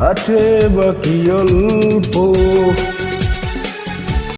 আছে বাকি অল্প।